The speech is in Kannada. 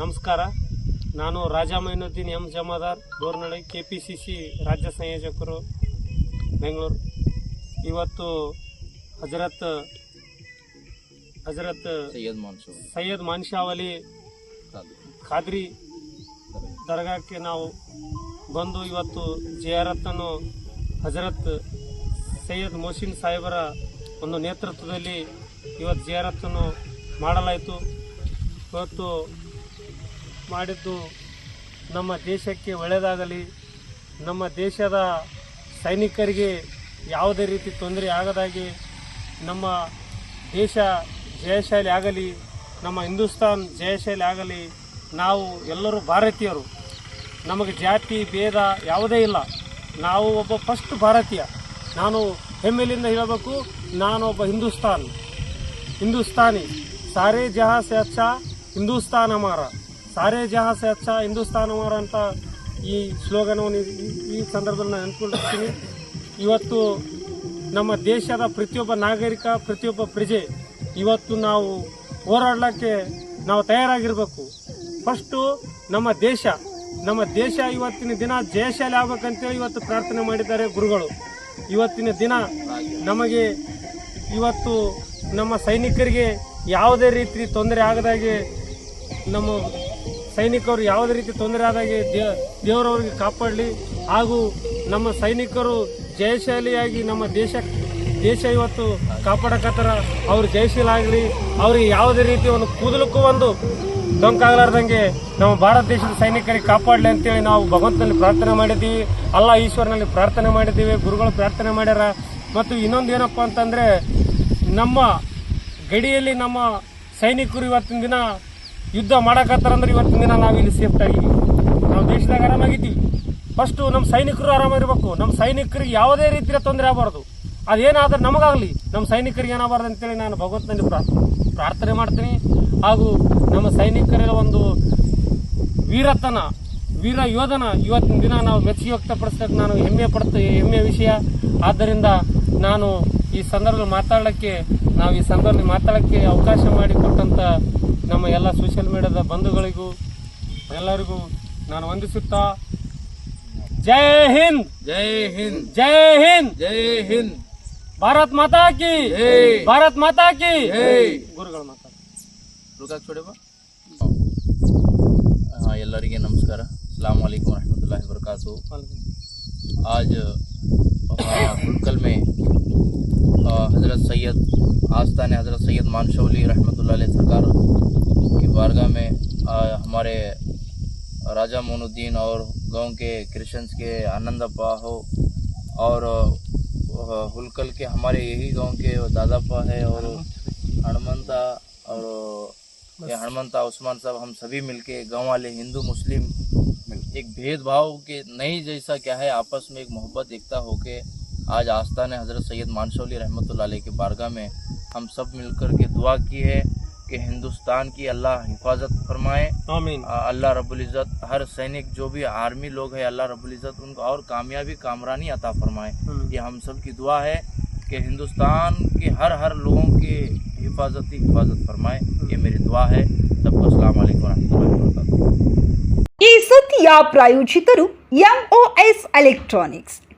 ನಮಸ್ಕಾರ. ನಾನು Raja Mainuddin M Jamadar Bornalli K P C C ರಾಜ್ಯ ಸಂಯೋಜಕರು ಬೆಂಗಳೂರು. ಇವತ್ತು ಹಜರತ್ ಹಜರತ್ ಸೈಯದ್ ಮಾನ್ಸೂರ್ ಸೈಯದ್ ಮಾನ್ಶಾವಲಿ ಖಾದ್ರಿ ದರ್ಗಾಕ್ಕೆ ನಾವು ಬಂದು ಇವತ್ತು ಜಿಯಾರತ್ತನ್ನು ಹಜರತ್ ಸೈಯದ್ ಮೊಹಸಿನ್ ಸಾಹೇಬರ ಒಂದು ನೇತೃತ್ವದಲ್ಲಿ ಇವತ್ತು ಜಿಯಾರತ್ತನ್ನು ಮಾಡಲಾಯಿತು. ಇವತ್ತು ಮಾಡಿದ್ದು ನಮ್ಮ ದೇಶಕ್ಕೆ ಒಳ್ಳೆಯದಾಗಲಿ, ನಮ್ಮ ದೇಶದ ಸೈನಿಕರಿಗೆ ಯಾವುದೇ ರೀತಿ ತೊಂದರೆ ಆಗದಾಗೆ ನಮ್ಮ ದೇಶ ಜಯಶಾಲಿ ಆಗಲಿ, ನಮ್ಮ ಹಿಂದೂಸ್ತಾನ್ ಜಯಶಾಲಿ ಆಗಲಿ, ನಾವು ಎಲ್ಲರೂ ಭಾರತೀಯರು. ನಮಗೆ ಜಾತಿ, ಭೇದ ಯಾವುದೇ ಇಲ್ಲ. ನಾವು ಒಬ್ಬ ಫಸ್ಟ್ ಭಾರತೀಯ. ನಾನು ಹೆಮ್ಮೆಲಿಂದ ಹೇಳಬೇಕು, ನಾನೊಬ್ಬ ಹಿಂದೂಸ್ತಾನ್. ಹಿಂದೂಸ್ತಾನಿ. ಸಾರೇ ಜಹಾ ಸೆ ಹಿಂದೂಸ್ತಾನ ಅಮಾರ ಸಾರೇ ಜಹಾ ಸೆ ಅಚ್ಚಾ ಅಂತ ಈ ಸ್ಲೋಗನವನ್ನು ಈ- ಈ ಸಂದರ್ಭದಲ್ಲಿ ನಾನು ಅನ್ಕೊಂಡಿರ್ತೀನಿ ಇವತ್ತು ನಮ್ಮ ದೇಶದ ಪ್ರತಿಯೊಬ್ಬ ನಾಗರಿಕ, ಪ್ರತಿಯೊಬ್ಬ ಪ್ರಜೆ ಇವತ್ತು ನಾವು ಹೋರಾಡಲಿಕ್ಕೆ ನಾವು ತಯಾರಾಗಿರಬೇಕು. ಫಸ್ಟು ನಮ್ಮ ದೇಶ ನಮ್ಮ ದೇಶ ಇವತ್ತಿನ ದಿನ ಜಯಶಾಲಿ ಆಗ್ಬೇಕಂತೇಳಿ ಇವತ್ತು ಪ್ರಾರ್ಥನೆ ಮಾಡಿದ್ದಾರೆ ಗುರುಗಳು. ಇವತ್ತಿನ ದಿನ ನಮಗೆ ಇವತ್ತು ನಮ್ಮ ಸೈನಿಕರಿಗೆ ಯಾವುದೇ ರೀತಿ ತೊಂದರೆ ಆಗದಾಗೆ ನಮ್ಮ ಸೈನಿಕರು ಯಾವುದೇ ರೀತಿ ತೊಂದರೆ ಆದಾಗ ದೇವರವರಿಗೆ ಕಾಪಾಡಲಿ ಹಾಗೂ ನಮ್ಮ ಸೈನಿಕರು ಜಯಶಾಲಿಯಾಗಿ ನಮ್ಮ ದೇಶ ದೇಶ ಇವತ್ತು ಕಾಪಾಡಕತ್ತಾರ. ಅವ್ರು ಜಯಶೀಲ ಆಗಲಿ, ಅವ್ರಿಗೆ ಯಾವುದೇ ರೀತಿ ಒಂದು ಕೂದಲಕ್ಕೂ ಒಂದು ಡೊಂಕಾಗಲಾರ್ದಂಗೆ ನಮ್ಮ ಭಾರತ ದೇಶದ ಸೈನಿಕರಿಗೆ ಕಾಪಾಡಲಿ ಅಂತೇಳಿ ನಾವು ಭಗವಂತನಲ್ಲಿ ಪ್ರಾರ್ಥನೆ ಮಾಡಿದ್ದೀವಿ. ಅಲ್ಲ ಈಶ್ವರನಲ್ಲಿ ಪ್ರಾರ್ಥನೆ ಮಾಡಿದ್ದೀವಿ, ಗುರುಗಳು ಪ್ರಾರ್ಥನೆ ಮಾಡ್ಯಾರ. ಮತ್ತು ಇನ್ನೊಂದು ಏನಪ್ಪ ಅಂತಂದರೆ ನಮ್ಮ ಗಡಿಯಲ್ಲಿ ನಮ್ಮ ಸೈನಿಕರು ಇವತ್ತಿನ ದಿನ ಯುದ್ಧ ಮಾಡಕತ್ತಾರಂದ್ರೆ ಇವತ್ತಿನ ದಿನ ನಾವಿಲ್ಲಿ ಸೇಫ್ಟ್ ಆಗಿದ್ದೀವಿ ನಾವು ದೇಶದಾಗ ಆರಾಮಾಗಿದ್ದೀವಿ ಫಸ್ಟು ನಮ್ಮ ಸೈನಿಕರು ಆರಾಮಾಗಿರ್ಬೇಕು ನಮ್ಮ ಸೈನಿಕರಿಗೆ ಯಾವುದೇ ರೀತಿಯ ತೊಂದರೆ ಆಗಬಾರ್ದು. ಅದೇನಾದರೂ ನಮಗಾಗಲಿ ನಮ್ಮ ಸೈನಿಕರಿಗೆ ಏನಾಗಬಾರ್ದು ಅಂತೇಳಿ ನಾನು ಭಗವಂತನಲ್ಲಿ ಪ್ರಾ- ಪ್ರಾರ್ಥನೆ ಮಾಡ್ತೀನಿ. ಹಾಗೂ ನಮ್ಮ ಸೈನಿಕರ ಒಂದು ವೀರತನ, ವೀರ ಯೋಧನ ಇವತ್ತಿನ ದಿನ ನಾವು ಮೆಚ್ಚುಗೆ ವ್ಯಕ್ತಪಡಿಸೋಕೆ ನಾನು ಹೆಮ್ಮೆ ಪಡ್ತ, ಹೆಮ್ಮೆ ವಿಷಯ. ಆದ್ದರಿಂದ ನಾನು ಈ ಸಂದರ್ಭದಲ್ಲಿ ಮಾತಾಡಲಿಕ್ಕೆ, ನಾವು ಈ ಸಂದರ್ಭದಲ್ಲಿ ಮಾತಾಡೋಕ್ಕೆ ಅವಕಾಶ ಮಾಡಿಕೊಟ್ಟಂಥ ನಮ್ಮ ಎಲ್ಲ ಸೋಷಿಯಲ್ ಮೀಡಿಯಾದ ಬಂಧುಗಳಿಗೂ ಎಲ್ಲರಿಗೂ ನಾನು ವಂದಿಸುತ್ತಾ ಜೈ ಹಿಂದ್ ಜೈ ಹಿಂದ್ ಜೈ ಹಿಂದ್ ಜೈ ಹಿಂದ್ ಭಾರತ್ ಮಾತಾ ಕಿ ಜೈ. ಭಾರತ್ ಮಾತಾ ಕಿ ಜೈ. ಗುರುಗಳು ಮಾತಾ ರುಕಾಕ್ छोड़ेबा हाँ ಎಲ್ಲರಿಗೆ ನಮಸ್ಕಾರ अस्सलाम वालेकुम रहमतुल्लाहि व बरकातहू आज हुलकल में अ, हज़रत सैयद आस्तान हज़रत सैयद मानशौली रहमतुल्लाह अलैह सरकार की बारगाह में अ, हमारे राजा मोनुद्दीन और गाँव के क्रिश्चन्स के आनंद अप्पा हो। और हुलकल के हमारे यही गाँव के दादापा है और हनुमंता और ये हनुमंता उस्मान साहब हम सभी मिलके गाँव वाले हिंदू मुस्लिम एक भेदभाव के नहीं जैसा क्या है आपस में एक मोहब्बत एकता होके आज आस्था ने हज़रत सैयद मानशौली रहमत के बारगाह में हम सब मिलकर के दुआ की है। कि हिंदुस्तान की अल्लाह हिफाजत फरमाए। अल्लाह रबुल्ज़त हर सैनिक जो भी आर्मी लोग है अल्लाह रबुल्ज़त उनको और कामयाबी कामरानी अता फरमाए। ये हम सब की दुआ है कि हिंदुस्तान के हर हर लोगों की हिफाजती हिफाजत फरमाए। ये मेरी दुआ है। सबको सलाम वरहमत प्रायोजित प्रायोजित M O S electronics